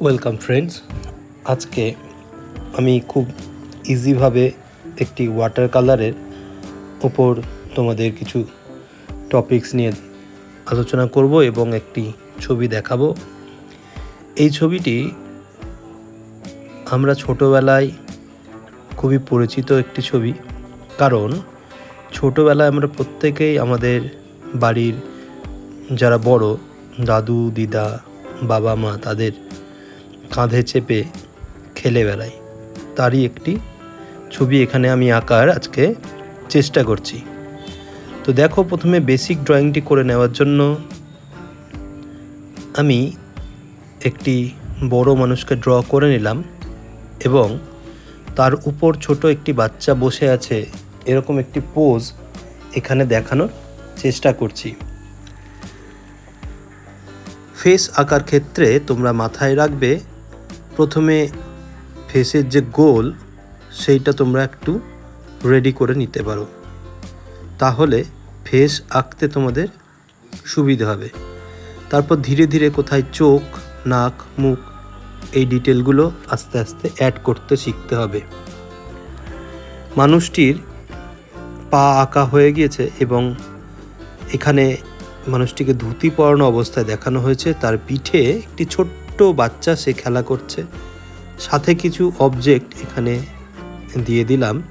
Welcome friends আজকে আমি খুব ইজিভাবে একটি ওয়াটার কালারের ওপর তোমাদের কিছু টপিকস নিয়ে আলোচনা করব এবং একটি ছবি দেখাবো। এই ছবিটি আমরা ছোটোবেলায় খুবই পরিচিত একটি ছবি। কারণ ছোটোবেলায় আমরা প্রত্যেকেই আমাদের বাড়ির যারা বড়, দাদু, দিদা বাবা মা তাদের কাঁধে চেপে খেলে বেড়াই। তারই একটি ছবি এখানে আমি আঁকার আজকে চেষ্টা করছি। তো দেখো, প্রথমে বেসিক ড্রয়িংটি করে নেওয়ার জন্য আমি একটি বড় মানুষকে ড্র করে নিলাম এবং তার উপর ছোট একটি বাচ্চা বসে আছে এরকম একটি পোজ এখানে দেখানোর চেষ্টা করছি। ফেস আঁকার ক্ষেত্রে তোমরা মাথায় রাখবে প্রথমে ফেসের যে গোল, সেইটা তোমরা একটু রেডি করে নিতে পারো। তাহলে ফেস আঁকতে তোমাদের সুবিধে হবে। তারপর ধীরে ধীরে কোথায় চোখ, নাক, মুখ, এই ডিটেলগুলো আস্তে আস্তে অ্যাড করতে শিখতে হবে। মানুষটির পা আঁকা হয়ে গিয়েছে এবং এখানে মানুষটিকে ধুতি পরানো অবস্থায় দেখানো হয়েছে। তার পিঠে একটি ছোট্ট বাচ্চা সে খেলা করছে। সাথে কিছু অবজেক্ট এখানে দিয়ে দিলাম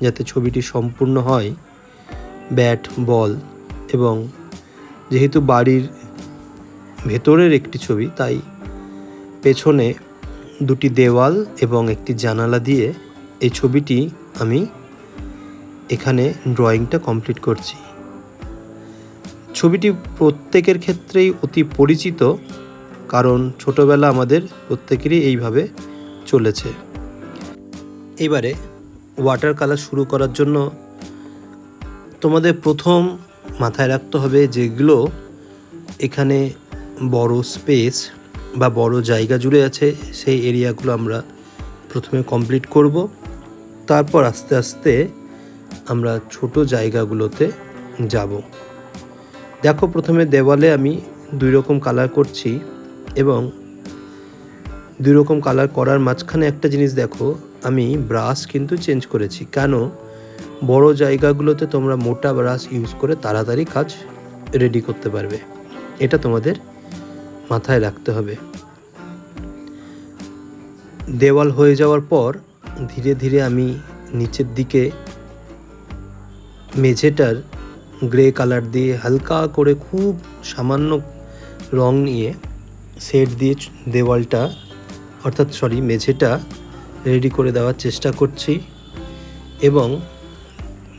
যাতে ছবিটি সম্পূর্ণ হয়। ব্যাট বল এবং যেহেতু বাড়ির ভেতরের একটি ছবি, তাই পেছনে দুটি দেওয়াল এবং একটি জানালা দিয়ে এই ছবিটি আমি এখানে ড্রয়িংটা কমপ্লিট করছি। ছবিটি প্রত্যেকের ক্ষেত্রেই অতি পরিচিত। কারণ ছোটবেলা আমাদের প্রত্যেকেরই এইভাবে চলেছে। এবারে ওয়াটার কালার শুরু করার জন্য তোমাদের প্রথম মাথায় রাখতে হবে যেগুলো এখানে বড় স্পেস বা বড় জায়গা জুড়ে আছে, সেই এরিয়াগুলো আমরা প্রথমে কমপ্লিট করব। তারপর আস্তে আস্তে আমরা ছোট জায়গাগুলোতে যাব। দেখো প্রথমে দেওয়ালে আমি দুই রকম কালার করছি। এবং দুই রকম কালার করার মাঝখানে একটা জিনিস দেখো, আমি ব্রাশ কিন্তু চেঞ্জ করেছি। কেন? বড় জায়গাগুলোতে তোমরা মোটা ব্রাশ ইউজ করে তাড়াতাড়ি কাজ রেডি করতে পারবে। এটা তোমাদের মাথায় রাখতে হবে। দেওয়াল হয়ে যাওয়ার পর ধীরে ধীরে আমি নিচের দিকে মেঝেটার গ্রে কালার দিয়ে হালকা করে খুব সামান্য রং নিয়ে সেট দিয়ে দেওয়ালটা, অর্থাৎ সরি মেঝেটা রেডি করে দেওয়ার চেষ্টা করছি এবং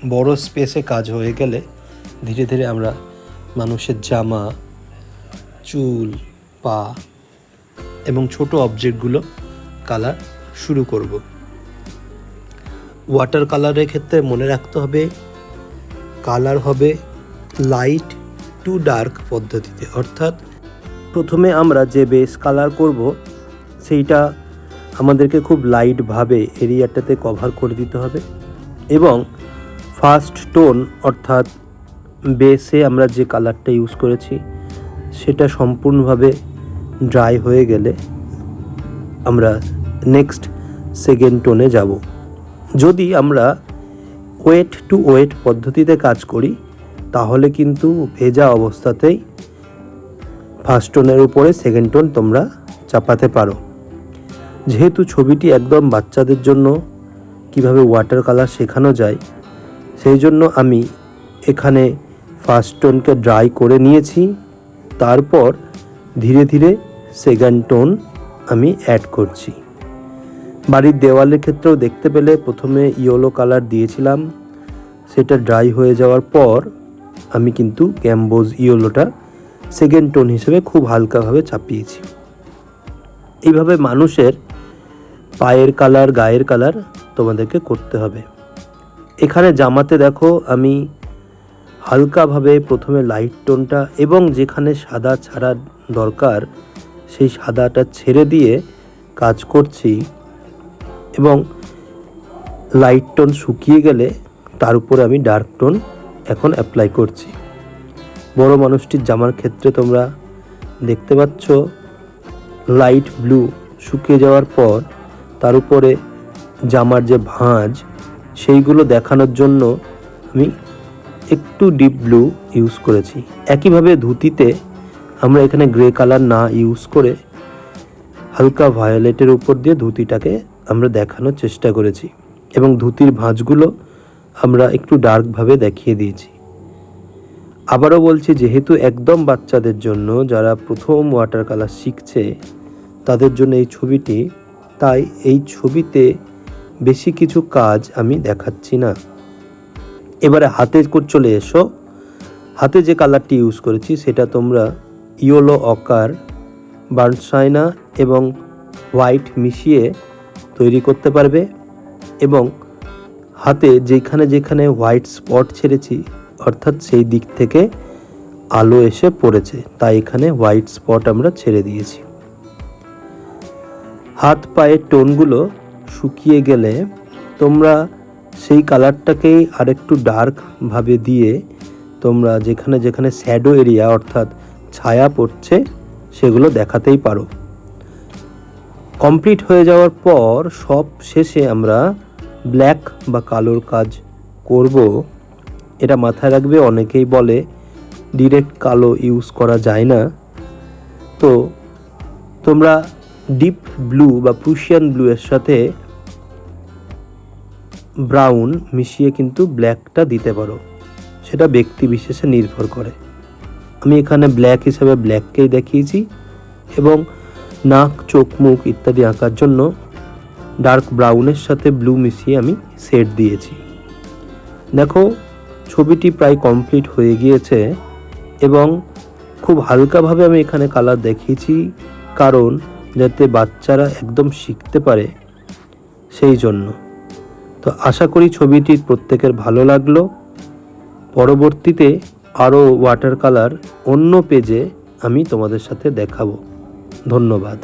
বড় স্পেসে কাজ হয়ে গেলে ধীরে ধীরে আমরা মানুষের জামা, চুল, পা এবং ছোট অবজেক্টগুলো কালার শুরু করব। ওয়াটার কালারের ক্ষেত্রে মনে রাখতে হবে কালার হবে লাইট টু ডার্ক পদ্ধতিতে, অর্থাৎ প্রথমে আমরা যে বেস কালার করব, সেইটা আমাদেরকে খুব লাইটভাবে এরিয়াটাতে কভার করে দিতে হবে এবং ফার্স্ট টোন অর্থাৎ বেসে আমরা যে কালারটা ইউজ করেছি, সেটা সম্পূর্ণভাবে ড্রাই হয়ে গেলে আমরা নেক্সট সেকেন্ড টোনে যাব। যদি আমরা ওয়েট টু ওয়েট পদ্ধতিতে কাজ করি, তাহলে কিন্তু ভেজা অবস্থাতেই ফার্স্ট টোনের উপরে সেকেন্ড টোন তোমরা চাপাতে পারো। যেহেতু ছবিটি একদম বাচ্চাদের জন্য কীভাবে ওয়াটার কালার শেখানো যায়, সেই জন্য আমি এখানে ফার্স্ট টোনকে ড্রাই করে নিয়েছি। তারপর ধীরে ধীরে সেকেন্ড টোন আমি অ্যাড করছি। বাড়ির দেওয়ালের ক্ষেত্রেও দেখতে পেলে প্রথমে ইয়েলো কালার দিয়েছিলাম। সেটা ড্রাই হয়ে যাওয়ার পর আমি কিন্তু গ্যাম্বোজ ইয়েলোটা সেকেন্ড টোন হিসেবে খুব হালকাভাবে চাপিয়েছি। এইভাবে মানুষের পায়ের কালার গায়ের কালার তোমাদেরকে করতে হবে। এখানে জামাতে দেখো আমি হালকাভাবে প্রথমে লাইট টোনটা এবং যেখানে সাদা ছাড়া দরকার সেই সাদাটা ছেড়ে দিয়ে কাজ করছি এবং লাইট টোন শুকিয়ে গেলে তার উপরে আমি ডার্ক টোন এখন অ্যাপ্লাই করছি। বড় মানুষটির জামার ক্ষেত্রে তোমরা দেখতে পাচ্ছ লাইট ব্লু শুকিয়ে যাওয়ার পর তার উপরে জামার যে ভাঁজ, সেইগুলো দেখানোর জন্য আমি একটু ডিপ ব্লু ইউজ করেছি। একইভাবে ধুতিতে আমরা এখানে গ্রে কালার না ইউজ করে হালকা ভায়োলেটের উপর দিয়ে ধুতিটাকে আমরা দেখানোর চেষ্টা করেছি। এবং ধুতির ভাঁজগুলো আমরা একটু ডার্কভাবে দেখিয়ে দিয়েছি। আবারও বলছি, যেহেতু একদম বাচ্চাদের জন্য যারা প্রথম ওয়াটার কালার শিখছে, তাদের জন্য এই ছবিটি, তাই এই ছবিতে বেশি কিছু কাজ আমি দেখাচ্ছি না। এবারে হাতে চলে এসো। হাতে যে কালারটি ইউজ করেছি, সেটা তোমরা ইয়োলো, অকার বার্নসাইনা এবং হোয়াইট মিশিয়ে তৈরি করতে পারবে এবং হাতে যেখানে যেখানে হোয়াইট স্পট ছেড়েছি অর্থাৎ সেই দিক থেকে আলো এসে পড়েছে, তাই এখানে হোয়াইট স্পট আমরা ছেড়ে দিয়েছি। হাত পায়ের টোনগুলো শুকিয়ে গেলে তোমরা সেই কালারটাকেই আরেকটু ডার্ক ভাবে দিয়ে তোমরা যেখানে যেখানে শ্যাডো এরিয়া অর্থাৎ ছায়া পড়ছে সেগুলো দেখাতেই পারো। কমপ্লিট হয়ে যাওয়ার পর সব শেষে আমরা ব্ল্যাক বা কালোর কাজ করব। এটা মাথায় রাখবে, অনেকেই বলে ডিরেক্ট কালো ইউজ করা যায় না। তো তোমরা ডিপ ব্লু বা প্রুশিয়ান ব্লু এর সাথে ব্রাউন মিশিয়ে কিন্তু ব্ল্যাকটা দিতে পারো। সেটা ব্যক্তি বিশেষে নির্ভর করে। আমি এখানে ব্ল্যাক হিসাবে ব্ল্যাককেই দেখিয়েছি এবং নাক, চোখ, মুখ ইত্যাদি আঁকার জন্য ডার্ক ব্রাউনের সাথে ব্লু মিশিয়ে আমি সেট দিয়েছি। দেখো ছবিটি প্রায় কমপ্লিট হয়ে গিয়েছে এবং খুব হালকাভাবে আমি এখানে কালার দেখিয়েছি, কারণ যাতে বাচ্চারা একদম শিখতে পারে সেই জন্য। তো আশা করি ছবিটি প্রত্যেকের ভালো লাগল। পরবর্তীতে আরও ওয়াটার কালার অন্য পেজে আমি তোমাদের সাথে দেখাবো। ধন্যবাদ।